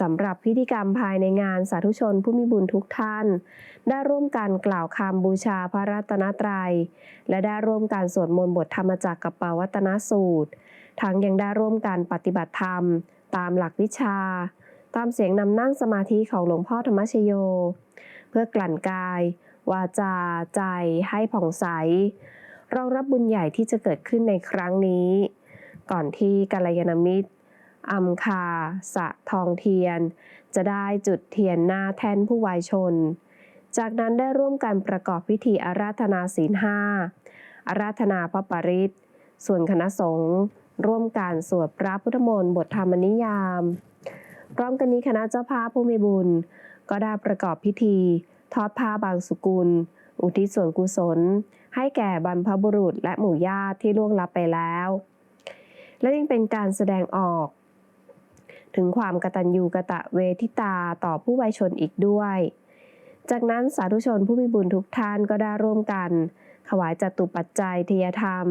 สำหรับพิธีกรรมภายในงานสาธุชนผู้มีบุญทุกท่าน ได้ร่วมกันกล่าวคำบูชาพระรัตนตรัย และได้ร่วมการสวดมนต์บทธรรมจักรกับปวัตนสูตร ทั้งยังได้ร่วมกันปฏิบัติธรรม ตามหลักวิชา ตามเสียงนำนั่งสมาธิของหลวงพ่อธรรมชโย เพื่อกลั่นกาย วาจา ใจให้ผ่องใสรองรับบุญใหญ่ที่จะเกิดขึ้นในครั้งนี้ ก่อนที่กัลยาณมิตร อัมคา สะทองเทียน จะได้จุดเทียนหน้าแท่นผู้วายชน จากนั้นได้ร่วมกันประกอบพิธีอาราธนาศีลห้าอาราธนาพระปริตรส่วนคณะสงฆ์ร่วมการสวดพระพุทธมนต์บทธรรมนิยาม พร้อมกันนี้คณะเจ้าภาพผู้มีบุญ ก็ได้ประกอบพิธี ทอดผ้าบางสุกุล อุทิศส่วนกุศล ให้แก่บรรพบุรุษและหมู่ญาติที่ล่วงลับไปแล้ว และยังเป็นการแสดงออก ถึงความกตัญญูกะตะเวทิตาต่อผู้วัยชนอีกด้วย จากนั้นสาธุชนผู้มีบุญทุกท่านก็ได้ร่วมกัน ถวายจตุปัจจัยทยธรรม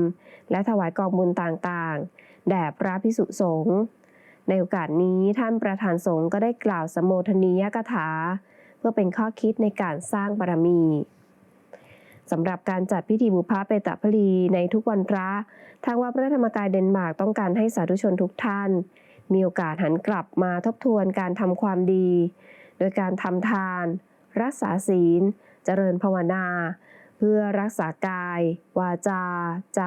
และถวายกองบุญต่างๆ แด่พระพิสุสงฆ์ในโอกาสนี้ท่านประธานสงฆ์ก็ได้กล่าวสมโภชนียกถา เพื่อเป็นข้อคิดในการสร้างบารมีสำหรับการจัดพิธีบุพาเปตะพลีในทุกวันพระ ทางวัดพระธรรมกายเดนมาร์กต้องการให้สาธุชนทุกท่าน มีโอกาสหันกลับมาทบทวนการทำความดี โดยการทำทาน รักษาศีล เจริญภาวนา เพื่อรักษากาย วาจา ใจ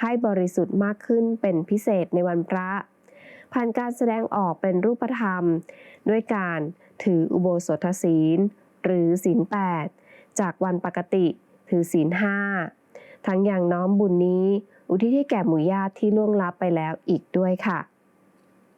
ให้บริสุทธิ์มากขึ้นเป็นพิเศษในวันพระผ่านการแสดงออกเป็นรูปธรรม ด้วยการถืออุโบสถศีล หรือศีลแปดจากวันปกติถือศีลห้าทั้งอย่างน้อมบุญนี้ อุทิศให้แก่หมู่ญาติที่ล่วงลับไปแล้วอีกด้วยค่ะ